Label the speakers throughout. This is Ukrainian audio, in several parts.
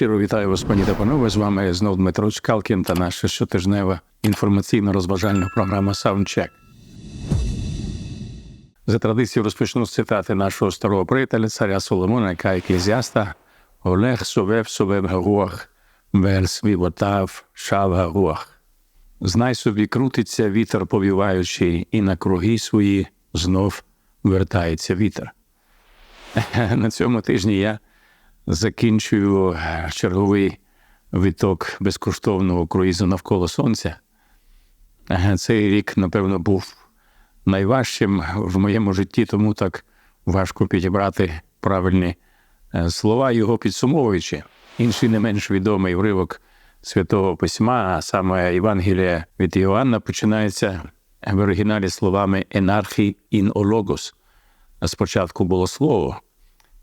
Speaker 1: Щиро вітаю вас, пані та панове. З вами знов Дмитро Чкалкін та наша щотижнева інформаційно-розважальна програма Soundcheck. За традицією розпочну з цитати нашого старого приятеля, царя Соломона, яка еклезіаста Олег совев совев гаруах, вер свівотав шав. Знай собі, крутиться вітер повіваючий, і на круги свої знов вертається вітер. На цьому тижні я закінчую е, черговий виток безкоштовного круїзу навколо сонця. Е, Цей рік, напевно, був найважчим в моєму житті, тому так важко підібрати правильні е, слова, його підсумовуючи. Інший не менш відомий уривок Святого Письма, а саме Євангелія від Іоанна, починається в оригіналі словами енархі ін ологос. Спочатку було слово,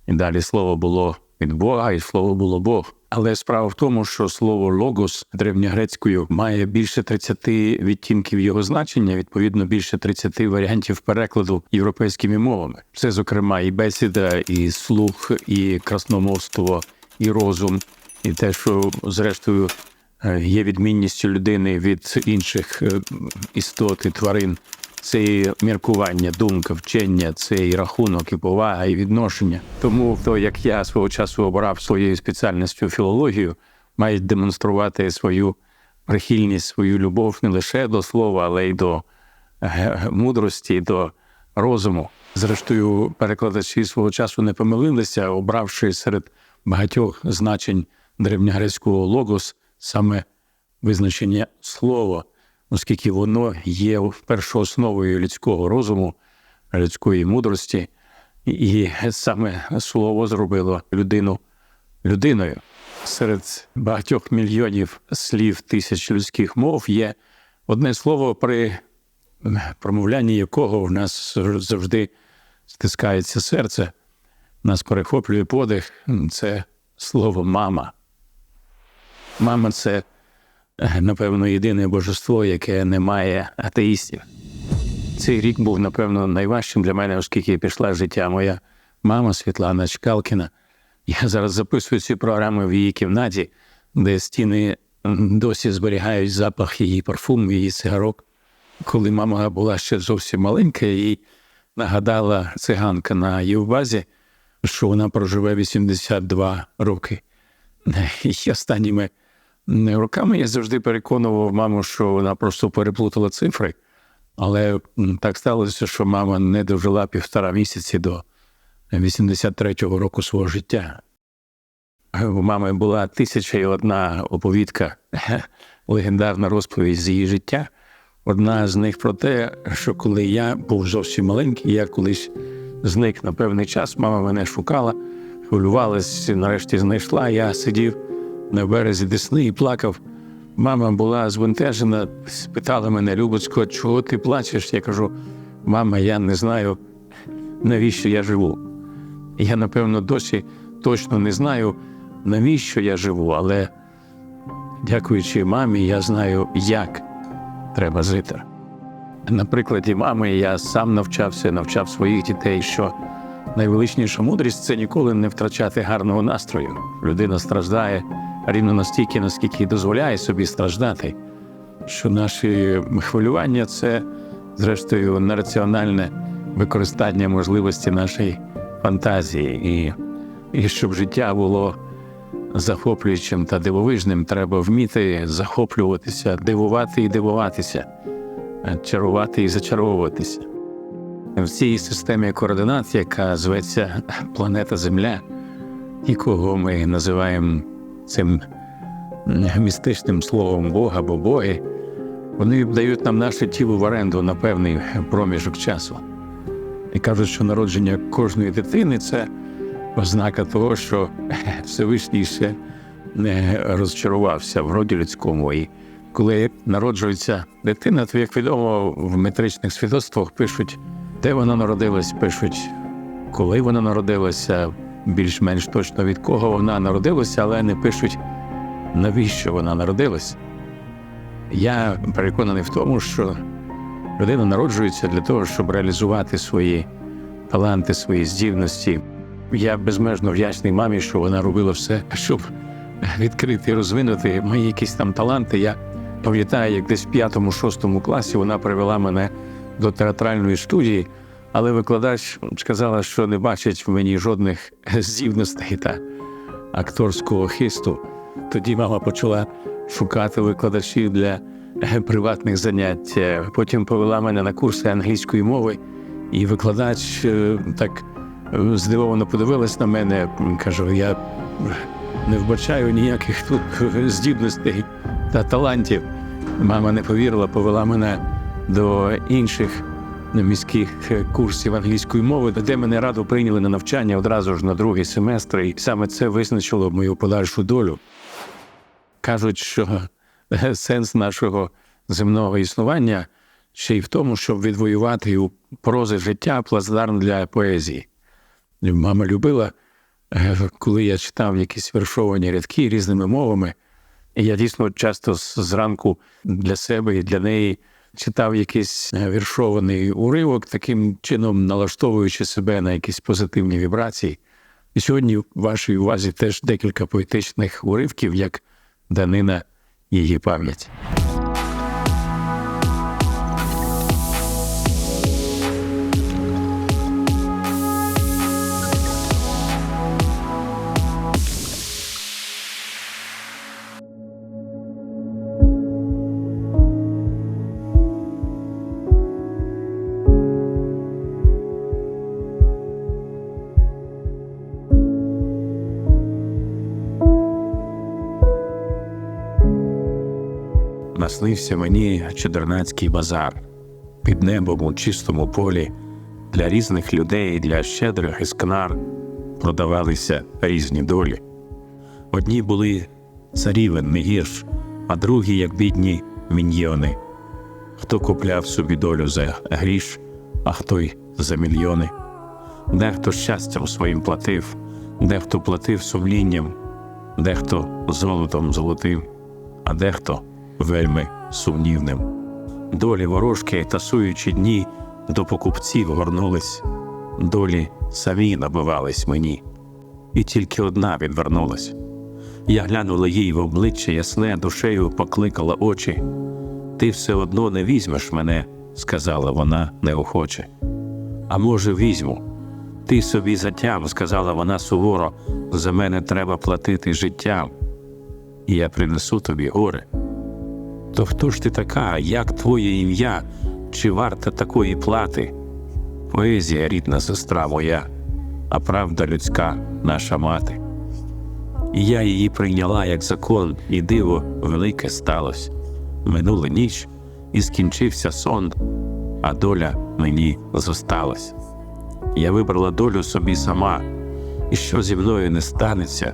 Speaker 1: і далі слово було від Бога, і слово було Бог. Але справа в тому, що слово логос древньогрецькою має більше 30 відтінків його значення, відповідно, більше 30 варіантів перекладу європейськими мовами. Це, зокрема, і бесіда, і слух, і красномовство, і розум, і те, що зрештою е, є відмінністю людини від інших е, істот і тварин. Це і міркування, думка, вчення, це і рахунок, і повага, і відношення. Тому то, як я свого часу обрав своєю спеціальністю філологію, мають демонструвати свою прихильність, свою любов не лише до слова, але й до е, мудрості, до розуму. Зрештою, перекладачі свого часу не помилилися, обравши серед багатьох значень древньогрецького логос саме визначення слова оскільки воно є першоосновою людського розуму, людської мудрості, і саме слово зробило людину людиною. Серед багатьох мільйонів слів тисяч людських мов є одне слово, при промовлянні якого в нас завжди стискається серце, нас перехоплює подих. Це слово мама. Мама це напевно, єдине божество, яке не має атеїстів. Цей рік був, напевно, найважчим для мене, оскільки пішла життя моя мама Світлана Чкалкіна. Я зараз записую ці програми в її кімнаті, де стіни досі зберігають запах її парфуму, її цигарок. Коли мама була ще зовсім маленька, їй нагадала циганка на Євбазі, що вона проживе 82 роки. І останніми роками я завжди переконував маму, що вона просто переплутала цифри. Але так сталося, що мама не дожила півтора місяці до 83-го року свого життя. У мами була тисяча і одна оповідка, легендарна розповідь з її життя. Одна з них про те, що коли я був зовсім маленький, я колись зник на певний час, мама мене шукала, хвилювалась, нарешті знайшла. Я сидів на березі Десни і плакав. Мама була збентежена, спитала мене, Любочко, чого ти плачеш? Я кажу: мама, я не знаю, навіщо я живу. Я, напевно, досі точно не знаю, навіщо я живу, але дякуючи мамі, я знаю, як треба жити. На прикладі мами я сам навчався, навчав своїх дітей, що найвеличніша мудрість це ніколи не втрачати гарного настрою. Людина страждає рівно настільки, наскільки дозволяє собі страждати, що наші хвилювання це, зрештою, нераціональне використання можливості нашої фантазії. І, і щоб життя було захоплюючим та дивовижним, треба вміти захоплюватися, дивувати і дивуватися, чарувати і зачаровуватися. В цій системі координат, яка зветься планета Земля, якого ми називаємо цим містичним словом Бог або боги, вони дають нам наше тіло в оренду на певний проміжок часу. І кажуть, що народження кожної дитини це ознака того, що Всевишній ще не розчарувався в роді людському. І коли народжується дитина, то, як відомо, в метричних свідоцтвах пишуть, де вона народилась, пишуть, коли вона народилася, більш-менш точно від кого вона народилася, але не пишуть, навіщо вона народилась. Я переконаний в тому, що людина народжується для того, щоб реалізувати свої таланти, свої здібності. Я безмежно вдячний мамі, що вона робила все, щоб відкрити, розвинути мої якісь там таланти. Я пам'ятаю, як десь в п'ятому-шостому класі вона привела мене до театральної студії, але викладач сказала, що не бачить в мені жодних здібностей та акторського хисту. Тоді мама почала шукати викладачів для приватних занять. Потім повела мене на курси англійської мови, і викладач е, так е, здивовано подивилась на мене. м, Каже, я не вбачаю ніяких тут здібностей та талантів. Мама не повірила, повела мене до інших міських е, курсів англійської мови, де мене радо прийняли на навчання одразу ж на другий семестр, і саме це визначило мою подальшу долю. Кажуть, що е, сенс нашого земного існування ще й в тому, щоб відвоювати у прози життя плацдарм для поезії. Мама любила, е, коли я читав якісь вершовані рядки різними мовами, і я дійсно часто зранку для себе і для неї читав якийсь е, віршований уривок, таким чином налаштовуючи себе на якісь позитивні вібрації. І сьогодні в вашій увазі теж декілька поетичних уривків, як данина її пам'яті. Наснився мені чудернацький базар під небом у чистому полі для різних людей, для щедрих іскнар продавалися різні долі. Одні були царівен не гірш, а другі, як бідні міньйони. Хто купляв собі долю за гріш, а хто й за мільйони. Дехто щастям своїм платив, дехто платив сумлінням, дехто золотом золотим, а дехто вельми сумнівним. Долі ворожки, тасуючи дні, до покупців горнулись, долі самі набивались мені, і тільки одна відвернулась. Я глянула їй в обличчя ясне, душею покликала очі. Ти все одно не візьмеш мене, сказала вона неохоче. А може, візьму. Ти собі затям, сказала вона суворо, за мене треба платити життям, і я принесу тобі горе. То хто ж ти така, як твоє ім'я, чи варта такої плати? Поезія рідна сестра моя, а правда людська наша мати. І я її прийняла як закон, і диво велике сталось. Минула ніч, і скінчився сон, а доля мені зосталась. Я вибрала долю собі сама, і що зі мною не станеться,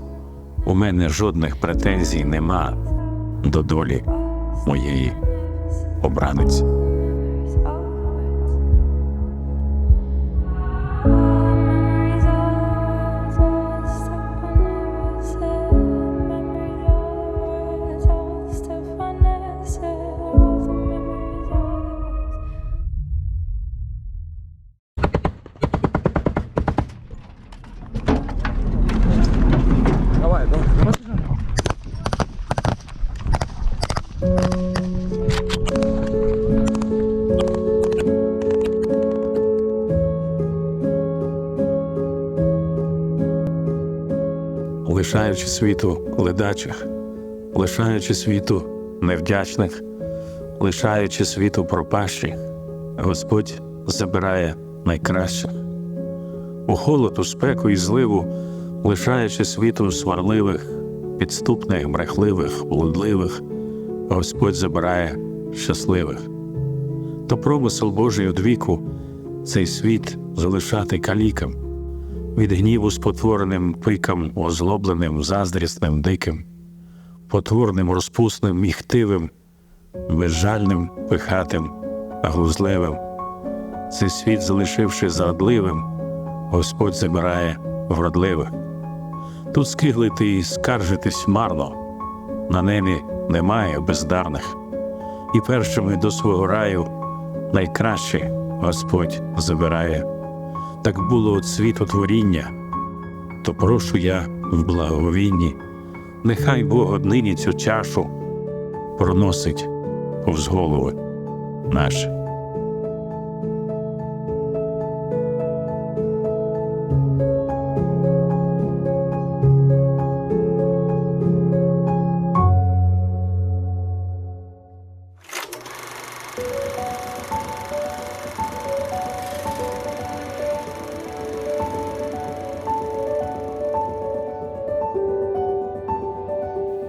Speaker 1: у мене жодних претензій нема до долі моєї обраниці. Лишаючи світу ледачих, лишаючи світу невдячних, лишаючи світу пропащих, Господь забирає найкращих. У холод, у спеку і зливу, лишаючи світу сварливих, підступних, брехливих, блудливих, Господь забирає щасливих. То промисел Божий одвіку цей світ залишати калікам від гніву спотвореним пикам, озлобленим, заздрісним, диким, потворним, розпусним, міхтивим, безжальним, пихатим, глузлевим. Цей світ, залишивши задливим, Господь забирає вродливих. Тут скиглити і скаржитись марно, на небі немає бездарних, і першими до свого раю найкраще Господь забирає так було от світотворіння, то прошу я в благовінні, Нехай Бог однині цю чашу проносить повз голови наші.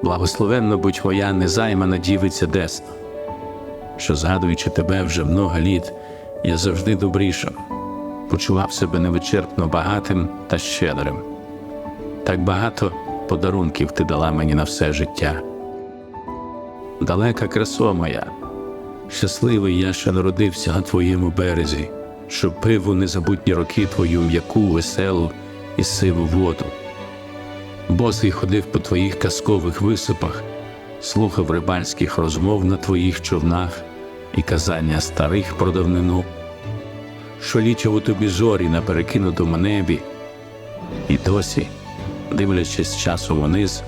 Speaker 1: Благословенно будь твоя незаймана дівиця десна, що, згадуючи тебе вже много літ, я завжди добрішав, почував себе невичерпно багатим та щедрим. Так багато подарунків ти дала мені на все життя. Далека красо моя, щасливий я, що народився на твоєму березі, що пив у незабутні роки твою м'яку, веселу і сиву воду. Босий ходив по твоїх казкових висипах, слухав рибальських розмов на твоїх човнах і казання старих про давнину, що лічив у тобі зорі на перекинутому небі, і досі, дивлячись часом униз,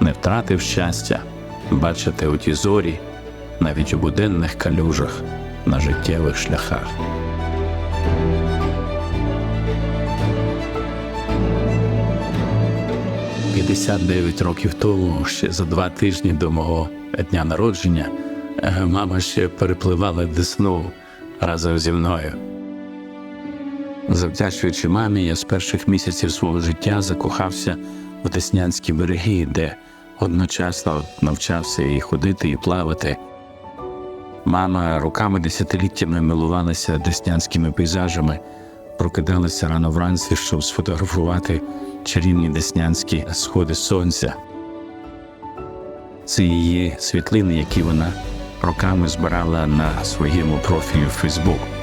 Speaker 1: не втратив щастя бачити оті зорі навіть у буденних калюжах на життєвих шляхах. – 59 років тому, ще за два тижні до мого дня народження, е, мама ще перепливала Десну разом зі мною. Завдячуючи мамі, я з перших місяців свого життя закохався в Деснянські береги, де одночасно навчався і ходити, і плавати. Мама роками десятиліттями милувалася деснянськими пейзажами, прокидалася рано вранці, щоб сфотографувати чарівні деснянські сходи сонця. Це її світлини, які вона роками збирала на своєму профілі в Фейсбук.